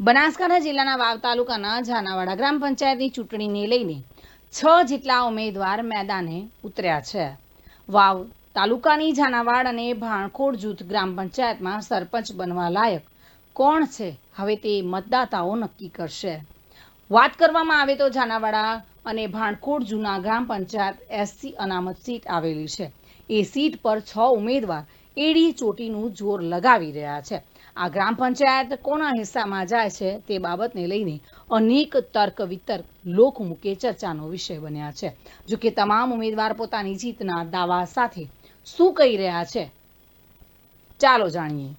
બનાસકાંઠા જિલ્લાના વાવ તાલુકાના ઝાનાવાડા ગ્રામ પંચાયતની ચૂંટણીને લઈને છ જેટલા ઉમેદવાર મેદાને ઉતર્યા છે. વાવ તાલુકાની ઝાનાવાડ અને ભાણખોડ જૂથ ગ્રામ પંચાયતમાં સરપંચ બનવા લાયક કોણ છે હવે તે મતદાતાઓ નક્કી કરશે. વાત કરવામાં આવે તો ઝાનાવાડા અને ભાણખોડ જૂના ગ્રામ પંચાયત એસસી અનામત સીટ આવેલી છે. એ સીટ પર છ ઉમેદવાર એડી ચોટીનું જોર લગાવી રહ્યા છે. આ ગ્રામ પંચાયત કોના હિસ્સામાં જાય છે તે બાબતને લઈને અનેક તર્ક વિતર્ક લોકમુખે ચર્ચાનો વિષય બન્યા છે. જો કે તમામ ઉમેદવાર પોતાની જીતના દાવા સાથે શું કહી રહ્યા છે? ચાલો જાણીએ.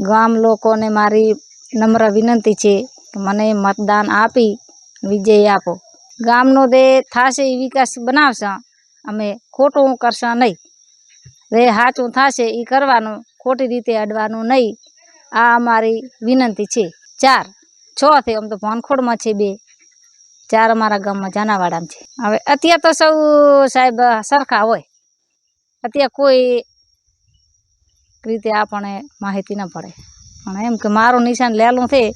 ગામ લોકોને મારી નમ્ર વિનંતી છે મને મતદાન આપી વિજય આપો. ગામનો દે થશે એ વિકાસ બનાવશે. અમે ખોટું કરશા નહીં. જે સાચું થશે એ કરવાનું, ખોટી રીતે અડવાનું નહીં. આ અમારી વિનંતી છે. ચાર. છ છે, આમ તો ભાનખોડમાં છે બે. ચાર અમારા ગામમાં જાનાવાડામાં છે. હવે અત્યારે તો સૌ સાહેબ સરખા હોય. અત્યારે કોઈ રીતે આપણને માહિતી ન પડે. પણ એમ કે મારું નિશાન લેલું છે,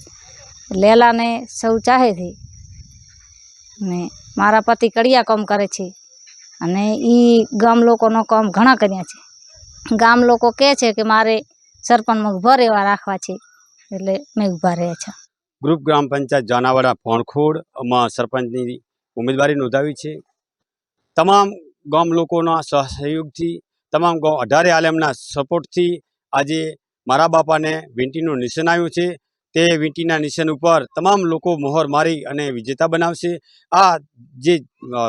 લેલાને સૌ ચાહે છે. ને મારા પતિ કડિયા કામ કરે છે. અને એ ગામ લોકોનો કામ ઘણા કર્યા છે. ગામ લોકો કહે છે કે મારે સરપંચમાં ઊભા રહેવા રાખવા છે. એટલે મેં ઊભા રહ્યા છે. ગ્રુપ ગ્રામ પંચાયત જાનાવાડા ભોણખોડમાં સરપંચની ઉમેદવારી નોંધાવી છે. તમામ ગામ લોકોના સહયોગથી, તમામ ગામ અઢારે આલેમના સપોર્ટથી આજે મારા બાપાને વીંટીનું નિશાન આવ્યું છે. તે વીંટીના નિશાન ઉપર તમામ લોકો મોહર મારી અને વિજેતા બનાવશે. આ જે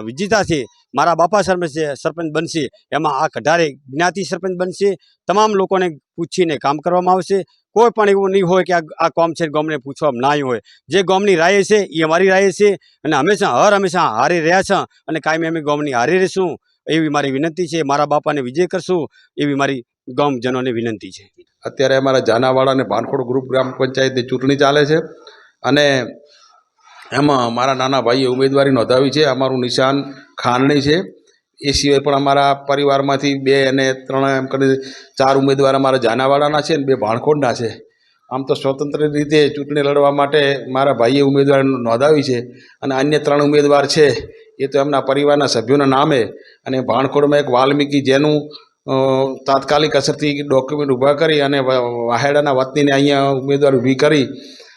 વિજેતા છે મારા બાપા સરપંચ સરપંચ બનશે, એમાં આ કઢારે જ્ઞાતિ સરપંચ બનશે, તમામ લોકોને પૂછીને કામ કરવામાં આવશે. કોઈ પણ એવું નહીં હોય કે આ આ કામ છે, ગામને પૂછવામાં ના હોય. જે ગોમની રાય છે, એ અમારી રાય છે અને હંમેશા, હર હંમેશા હારે રહ્યા છે અને કાયમી અમે ગામની હારે રહીશું. એવી મારી વિનંતી છે, મારા બાપાને વિજય કરશું, એવી મારી ગામજનોને વિનંતી છે. અત્યારે અમારા જાનાવાડા અને ભાનખોડ ગ્રુપ ગ્રામ પંચાયતની ચૂંટણી ચાલે છે અને એમાં મારા નાના ભાઈએ ઉમેદવારી નોંધાવી છે, અમારું નિશાન ખાનણી છે. એ સિવાય પણ અમારા પરિવારમાંથી બે અને ત્રણ એમ કરીને ચાર ઉમેદવાર અમારા જાનાવાડાના છે અને બે ભાણખોડના છે. આમ તો સ્વતંત્ર રીતે ચૂંટણી લડવા માટે મારા ભાઈએ ઉમેદવારી નોંધાવી છે અને અન્ય ત્રણ ઉમેદવાર છે, એ તો એમના પરિવારના સભ્યોના નામે અને ભાણખોડમાં એક વાલ્મીકી જેનું તાત્કાલિક અસરથી ડોક્યુમેન્ટ ઊભા કરી અને વાહેડાના વતનીને અહીંયા ઉમેદવાર ઊભી કરી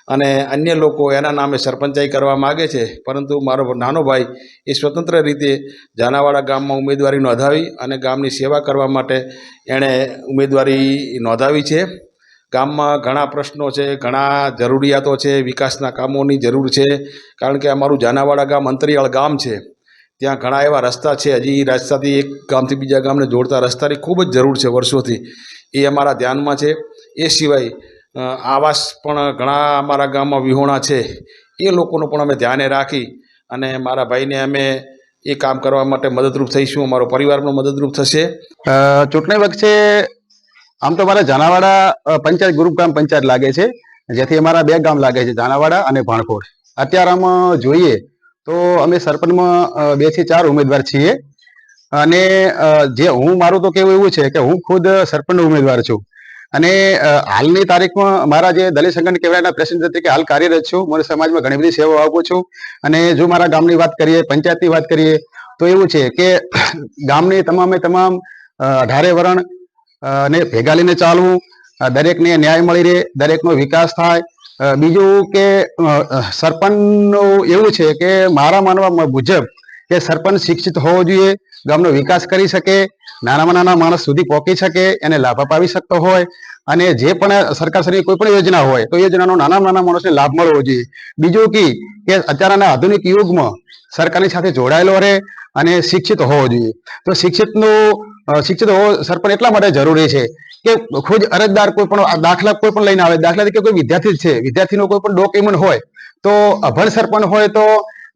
અને અન્ય લોકો એના નામે સરપંચાઈ કરવા માગે છે. પરંતુ મારો નાનો ભાઈ એ સ્વતંત્ર રીતે જાનાવાડા ગામમાં ઉમેદવારી નોંધાવી અને ગામની સેવા કરવા માટે એણે ઉમેદવારી નોંધાવી છે. ગામમાં ઘણા પ્રશ્નો છે, ઘણા જરૂરિયાતો છે, વિકાસના કામોની જરૂર છે. કારણ કે અમારું જાનાવાડા ગામ અંતરિયાળ ગામ છે. ત્યાં ઘણા એવા રસ્તા છે. હજી રસ્તાથી એક ગામથી બીજા ગામને જોડતા રસ્તાની ખૂબ જ જરૂર છે વર્ષોથી. એ અમારા ધ્યાનમાં છે. એ સિવાય આવાસ પણ ઘણા અમારા ગામમાં વિહોણા છે. એ લોકોનું પણ અમે ધ્યાને રાખી અને મારા ભાઈને અમે એ કામ કરવા માટે મદદરૂપ થઈશું. અમારો પરિવાર પણ મદદરૂપ થશે. ચૂંટણી વખતે આમ તો મારે જાનાવાડા પંચાયત, ગ્રુપ ગ્રામ પંચાયત લાગે છે. જેથી અમારા બે ગામ લાગે છે જાનાવાડા અને ભાણખોડ અત્યારે આમ જોઈએ તો અમે સરપંચમાં બેથી ચાર ઉમેદવાર છીએ. અને જે હું મારું તો કેવું એવું છે કે હું ખુદ સરપંચનો ઉમેદવાર છું. અને હાલની તારીખમાં મારા જે દલિત સંગઠન કહેવાયના પ્રેસિડેન્ટ તરીકે હાલ કાર્યરત છું. મને સમાજમાં ઘણી બધી સેવાઓ આપું છું. અને જો મારા ગામની વાત કરીએ, પંચાયતની વાત કરીએ, તો એવું છે કે ગામની તમામે તમામ અઢારે વરણ ને ભેગા લઈને ચાલવું દરેકને ન્યાય મળી રહે, દરેકનો વિકાસ થાય. બીજું કે સરપંચનું એવું છે કે મારા માનવા મુજબ કે સરપંચ શિક્ષિત હોવો જોઈએ. ગામનો વિકાસ કરી શકે, નાનામાં નાના માણસ સુધી પહોંચી શકે, એને લાભ અપાવી શકતો હોય અને જે પણ સરકારશ્રીની કોઈ પણ યોજના હોય, તો યોજનાનો નાના નાના માણસને લાભ મળવો જોઈએ. બીજું કી કે અત્યારના આધુનિક યુગમાં સરકારની સાથે જોડાયેલો રહે અને શિક્ષિત હોવો જોઈએ. તો શિક્ષિતનું શિક્ષિત હોવો સરપંચ એટલા માટે જરૂરી છે કે ખુદ અરજદાર કોઈ પણ દાખલા કોઈ પણ લઈને આવે દાખલા તરીકે કોઈ વિદ્યાર્થી છે, વિદ્યાર્થીનો કોઈ પણ ડોક્યુમેન્ટ હોય, તો અભણ સરપંચ હોય તો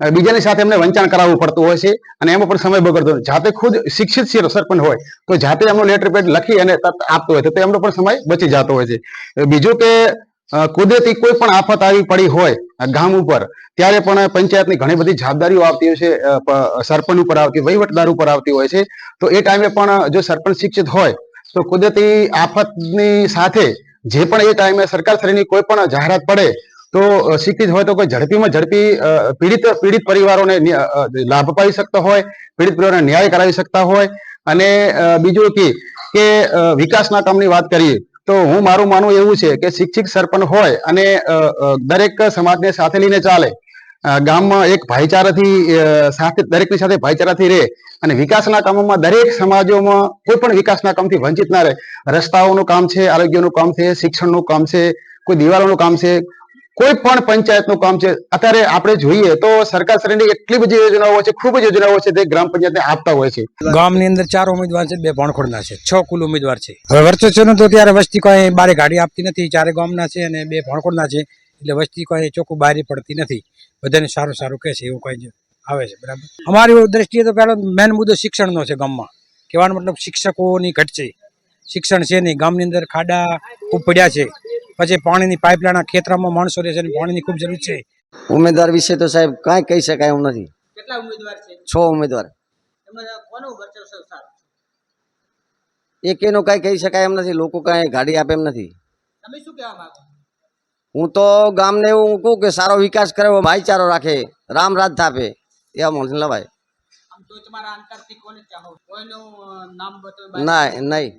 બીજાની સાથે એમને વંચાણ કરાવવું પડતું હોય છે અને એમાં પણ સમય બગડતો. જાતે ખુદ શિક્ષિત છે સરપંચ હોય, તો જાતે એમનો લેટર પેડ લખી અને આપતો હોય તો એમનો પણ સમય બચી જતો હોય છે બીજું કે કુદરતી કોઈ પણ આફત આવી પડી હોય ગામ ઉપર, ત્યારે પણ પંચાયતની ઘણી બધી જવાબદારીઓ આવતી હોય છે સરપંચ ઉપર આવતી, વહીવટદાર ઉપર આવતી હોય છે તો એ ટાઈમે પણ જો સરપંચ શિક્ષિત હોય, તો કુદરતી આફતની સાથે જે પણ એ ટાઈમે સરકાર શ્રેણી કોઈ પણ જાહેરાત પડે તો શિક્ષિત હોય તો કોઈ ઝડપીમાં ઝડપી પીડિત પીડિત પરિવારોને લાભ અપાવી શકતા હોય, પીડિત પરિવારોને ન્યાય કરાવી શકતા હોય. અને બીજું કે કે વિકાસના કામની વાત કરીએ, તો હું મારું માનવું એવું છે કે શિક્ષિત સરપંચ હોય અને દરેક સમાજને સાથે લઈને ચાલે. ગામમાં એક ભાઈચારાથી સાથે, દરેકની સાથે ભાઈચારાથી રહે અને વિકાસના કામોમાં દરેક સમાજોમાં કોઈ પણ વિકાસના કામથી વંચિત ના રહે. રસ્તાઓનું કામ છે, આરોગ્યનું કામ છે, શિક્ષણનું કામ છે, કોઈ દિવાલોનું કામ છે કોઈ પણ પંચાયતનું કામ છે અત્યારે આપણે જોઈએ તો સરકારશ્રીની એટલી બધી યોજનાઓ છે ખૂબ જ યોજનાઓ છે તે ગ્રામ પંચાયતને આપતા હોય છે. ગામની અંદર ચાર ઉમેદવાર છે બે ભણખોડના છે છ કુલ ઉમેદવાર છે. હવે વર્ચસ્વનું તો ત્યારે વસ્તી કોઈ બારે ગાડી આપતી નથી ચારે ગામના છે અને બે ભણખોડના છે એટલે વસ્તી કોઈ ચોખ્ખું બારી પડતી નથી. બધાને સારું સારું કહે છે એવું કઈ આવે છે બરાબર? અમારી દ્રષ્ટિએ તો પહેલો મેન મુદ્દો શિક્ષણનો છે ગામમાં. કહેવાનો મતલબ શિક્ષકોની ઘટ છે. શિક્ષણ છે નહીં ગામની અંદર ખાડા ખૂબ પડ્યા છે. પછી પાણીની પાઇપલાઇન ખેતરમાં માણસો રહે છે અને પાણીની ખૂબ જરૂર છે. ઉમેદવાર વિશે તો સાહેબ કાંઈ કહી શકાય એમ નથી. કેટલા ઉમેદવાર છે? છ ઉમેદવાર. એકેનો કાંઈ કહી શકાય એમ નથી. લોકો કાંઈ ગાડી આપે એમ નથી. તમે શું કહેવા માંગો હું તો ગામને એવું કહું કે સારો વિકાસ કરે ભાઈચારો રાખે રામ રાજ થાપે એવા માણસ લવાય. આમ તો તમારા અંતરથી કોને ચાહો? કોઈનું નામ બતાવે ના નહીં.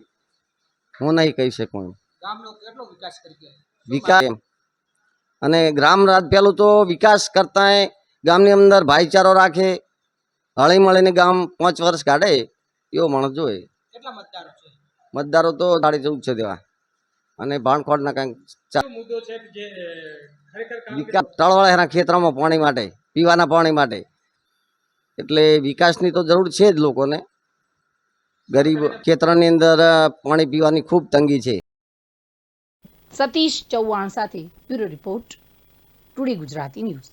હું નહીં કહી શકું. ગામનો કેટલો વિકાસ કરી ગયા? વિકાસ અને ગ્રામ રાજ પેલું તો વિકાસ કરતા ગામની અંદર ભાઈચારો રાખે હળી મળીને ગામ પાંચ વર્ષ કાઢે એવો માણસ જોઈએ કેટલા મતદારો છે? મતદારો તો સાડી ચૌદ છે તેવા. અને ભાણખોડના કાંઈક મુદ્દો છે જે વિકાસ તળવાળાના ખેતરોમાં પાણી માટે પીવાના પાણી માટે. એટલે વિકાસની તો જરૂર છે જ લોકોને. ગરીબ ખેતરની અંદર પાણી પીવાની ખૂબ તંગી છે. સતીશ ચૌહાણ સાથે bureau report today Gujarati news.